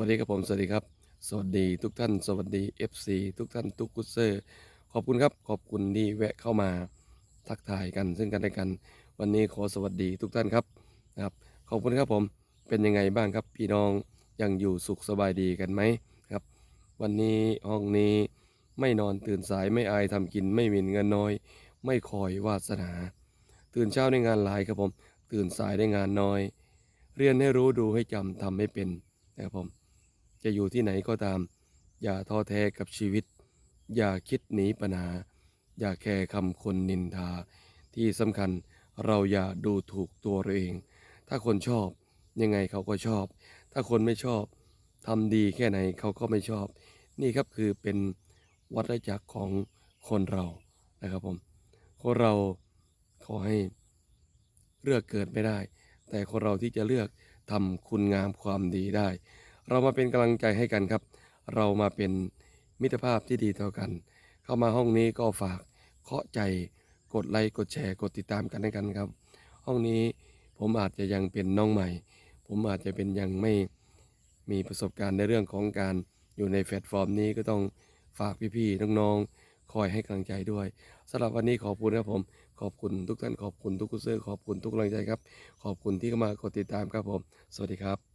วัสดีครับผมสวัสดีครับ สวัสดีทุกท่าน สวัสดี FC ทุกท่านทุกกุเซอร์ขอบคุณครับขอบคุณที่แวะเข้ามาทักทายกันซึ่งกันและกัน วันนี้ขอสวัสดีทุกท่านครับนะครับขอบคุณครับผมเป็นยังไงบ้างครับพี่น้องยังอยู่สุขสบายดีกันไหมครับ วันนี้ห้องนี้ไม่นอนตื่นสายไม่อายทำกินไม่มินเงินน้อย ไม่คอยวาสนา ตื่นเช้าในงานหลายครับผม ตื่นสายได้งานน้อย เรียนให้รู้ดูให้จำทำให้เป็นนะครับผม จะอยู่ที่ไหนก็ตาม อย่าท้อแท้กับชีวิต อย่าคิดหนีปัญหา อย่าแคร์คำคนนินทา ที่สำคัญเราอย่าดูถูกตัวเราเอง ถ้าคนชอบยังไงเขาก็ชอบ ถ้าคนไม่ชอบทำดีแค่ไหนเขาก็ไม่ชอบ นี่ครับคือเป็นวัฏจักรของคนเรานะครับผมคนเราขอให้เลือกเกิดไม่ได้ แต่คนเราที่จะเลือกทำคุณงามความดีได้ เรามาเป็นกำลังใจให้กันครับ เรามาเป็นมิตรภาพที่ดีต่อกัน เข้ามาห้องนี้ก็ฝากเคาะใจกดไลค์กดแชร์กดติดตามกันให้กันครับ ห้องนี้ผมอาจจะยังเป็นน้องใหม่ ผมอาจจะเป็นยังไม่มีประสบการณ์ในเรื่องของการอยู่ในแพลตฟอร์มนี้ก็ต้องฝากพี่ๆน้องๆคอยให้กำลังใจด้วยสำหรับวันนี้ขอบคุณครับผม ขอบคุณทุกท่านขอบคุณทุกกุศลขอบคุณทุกกำลังใจครับ ขอบคุณที่เข้ามากดติดตามครับผม สวัสดีครับ